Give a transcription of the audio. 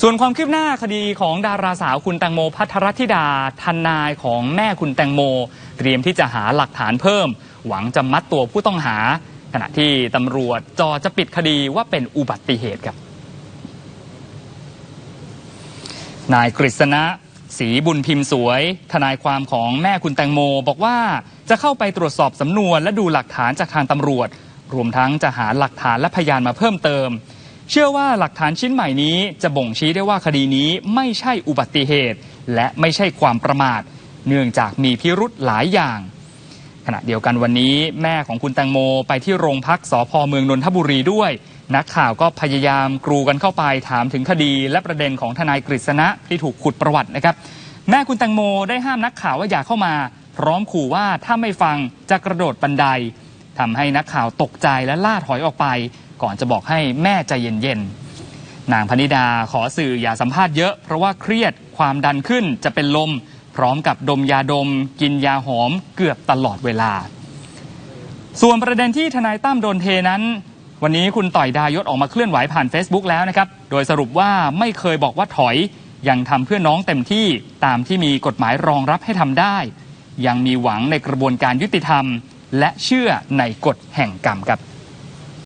ส่วนความคืบหน้าคดีของดาราสาวคุณแตงโมพัทรธิดาทนายของแม่คุณแตงโม เตรียมที่จะหาหลักฐานเพิ่ม หวังจะมัดตัวผู้ต้องหา ขณะที่ตำรวจจอจะปิดคดีว่าเป็นอุบัติเหตุครับ นายกฤษณะศรีบุญพิมพ์สวย ทนายความของแม่คุณแตงโม บอกว่าจะเข้าไปตรวจสอบสำนวนและดูหลักฐานจากทางตำรวจ รวมทั้งจะหาหลักฐานและพยานมาเพิ่มเติม เชื่อว่าหลักฐานชิ้นใหม่นี้จะบ่งชี้ได้ว่าคดีนี้ไม่ใช่อุบัติเหตุ และไม่ใช่ความประมาท เนื่องจากมีพิรุธหลายอย่าง ขณะเดียวกันวันนี้แม่ของคุณแตงโมไปที่โรงพักสพเมืองนนทบุรีด้วย นักข่าวก็พยายามกรูกันเข้าไปถามถึงคดีและประเด็นของทนายกฤษณะที่ถูกขุดประวัตินะครับ แม่คุณแตงโมได้ห้ามนักข่าวว่าอย่าเข้ามา พร้อมขู่ว่าถ้าไม่ฟังจะกระโดดบันไดทำให้นักข่าวตกใจและล่าถอยออกไป ก่อนจะบอกให้แม่ใจเย็นๆนางพนิดาขอสื่ออย่าสัมภาษณ์เยอะ เพราะว่าเครียดความดันขึ้นจะเป็นลม พร้อมกับดมยาดม กินยาหอมเกือบตลอดเวลา ส่วนประเด็นที่ทนายตั้มโดนเทนั้น วันนี้คุณต่อยดายศออกมาเคลื่อนไหวผ่าน Facebook แล้วนะครับโดยสรุปว่าไม่เคยบอกว่าถอยยังทำเพื่อน้องเต็มที่ตามที่มีกฎหมายรองรับให้ทำได้ ยังมีหวังในกระบวนการยุติธรรม และเชื่อในกฎแห่งกรรมครับ